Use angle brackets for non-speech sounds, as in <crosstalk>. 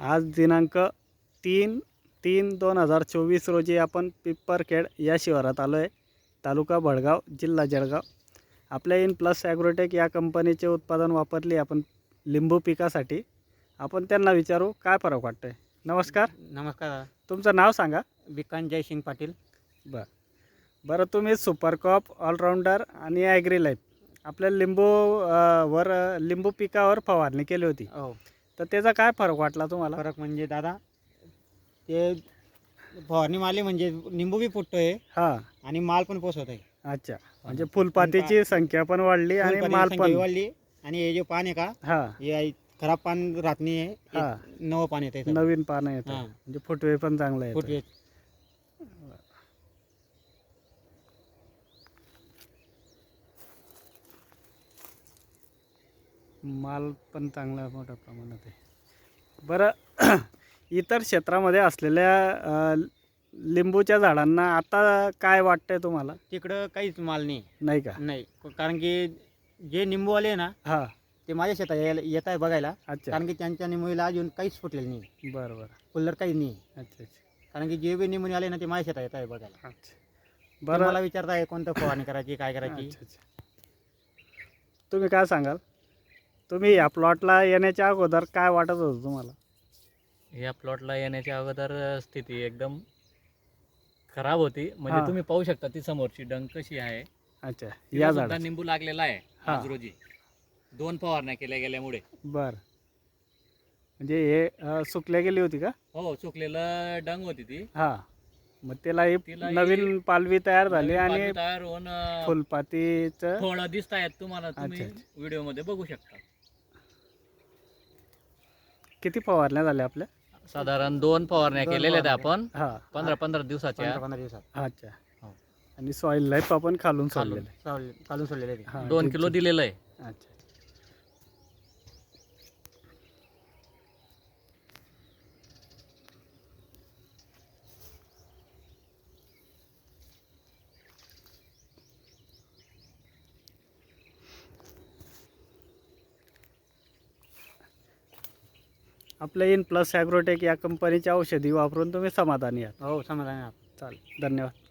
आज दिनांक तीन तीन दोन हजार चोवीस रोजी आपण पिप्परखेड या शिवारात आलो आहे तालुका भडगाव जिल्हा जळगाव. आपल्या इन प्लस ॲग्रोटेक या कंपनीचे उत्पादन वापरले आपण लिंबू पिकासाठी. आपण त्यांना विचारू काय फरक वाटतोय? नमस्कार. नमस्कार दादा. तुमचं नाव सांगा. बिकान जयसिंग पाटील. बरं. बरं तुम्ही सुपरकॉप ऑलराऊंडर आणि ॲग्री लाईफ आपल्या लिंबू अ, वर अ, लिंबू पिकावर फवारणी केली होती. हो. तर त्याचा काय फरक वाटला तुम्हाला? फरक म्हणजे दादा ते फवारणी मारली म्हणजे निंबू बी फुटतोय हां. आणि माल पण पोचवत आहे. अच्छा. म्हणजे फुलपातीची संख्या पण वाढली आणि माल पण वाढली. आणि हे जे पान आहे का हा. हे आहे- खराब पान राहत नाही आहे हा. नवं पान येते नवीन पानं येतात हा. म्हणजे फुटवे पण चांगले येतात फुटवे. माल पण चांगला मोठ्या प्रमाणात आहे. बरं <clears throat> इतर क्षेत्रामध्ये असलेल्या लिंबूच्या झाडांना आता काय वाटतंय तुम्हाला? तिकडं काहीच माल नाही. नाही का? नाही. कारण की जे निंबूवाले आहे ना हा. ते माझ्या शेतात यायला- येत आहे बघायला. अच्छा. कारण की त्यांच्या निंबूला अजून काहीच फुटलेलं नाही. बरं बरं. फुल्लर काहीच नाही. अच्छा अच्छा. कारण की जे बी निंबूने आले ना ते माझ्या शेतात येत आहे बघायला. अच्छा. बरं. मला विचारताय कोणतं फवारणी करायची काय करायची? तुम्ही काय सांगाल? तुम्ही या प्लॉटला येण्याच्या अगोदर काय वाटत होतं तुम्हाला? या प्लॉटला येण्याच्या अगोदर स्थिती एकदम खराब होती. म्हणजे हा. तुम्ही पाहू शकता ती समोरची डंक कशी आहे. अच्छा तिला या सुद्धा झाड निंबू लागलेला आहे हा. आज रोजी. दोन फवारण्या केल्या गेल्यामुळे. बर. म्हणजे हे अ, सुकल्या गेली होती का? हो चुकलेलं डंग होती ती. हा. मग त्याला ही तिला ही नवीन पालवी तयार झाली नवीन आणि तयार होऊन फुलपातीचं फळं दिसत आहेत तुम्हाला तुम्ही अच्छा, व्हिडिओमध्ये बघू शकता. किती फवारण्या झाल्या आपल्या साधारण दोन फवारण्या दोन केलेल्या आहेत. आपण हा पंधरा पंधरा दिवसाच्या पंधरा पंधरा दिवसात अच्छा हो. आणि सॉइल लाईफ आपण खालून खालून. सोडलेलं आहे. चालेल चालून सोडलेले ते. हा, दोन ठीक, किलो. दिलेलं आहे अच्छा आपल्या इन प्लस ॲग्रोटेक या कंपनीची औषधी वापरून तुम्ही समाधानी आहात. हो समाधान आहे. चालेल. धन्यवाद.